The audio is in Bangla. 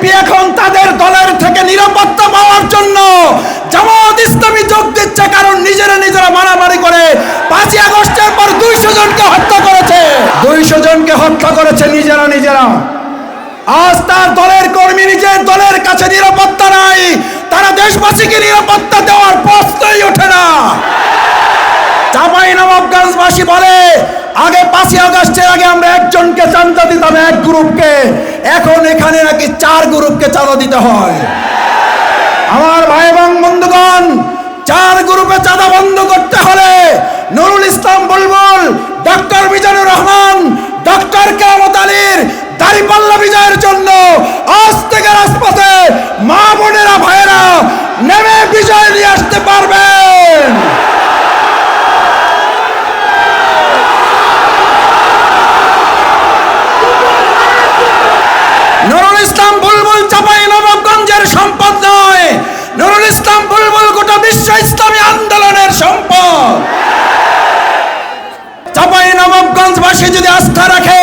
বিএনপি এখন তাদের দলের থেকে নিরাপত্তা পাওয়ার জন্য জামাত ইসলামী যোগ দিচ্ছে কারণ নিজেরা নিজেরা মারামারি করে পাঁচই আগস্টের পর দুইশো জনকে হত্যা করেছে। দুইশো জনকে হত্যা করেছে নিজেরা নিজেরা। আজ তার দলের কর্মী নিজের দলের কাছে নিরাপত্তা নাই। তারা দেশবাসীকে নিরাপত্তা দেওয়ার প্রশ্নই ওঠে না। চাপাই নবাবগঞ্জবাসী বলে, আগে পাঁচই আগস্টের আগে আমরা একজনকে চান্দা দিতাম, এক গ্রুপকে। এখন এখানে নাকি চার গ্রুপকে চাঁদা দিতে হয়। আমার ভাই এবং বন্ধুগণ, চার গ্রুপে চাঁদা বন্ধ করতে হলে নুরুল ইসলাম বুলবুল, ডক্টর মিজানুর রহমান, ডক্টর কেমত আলীর দাড়িপাল্লা বিজয়ের জন্য আজ থেকে রাজপথে এই নবাবগঞ্জবাসী যদি আস্থা রাখে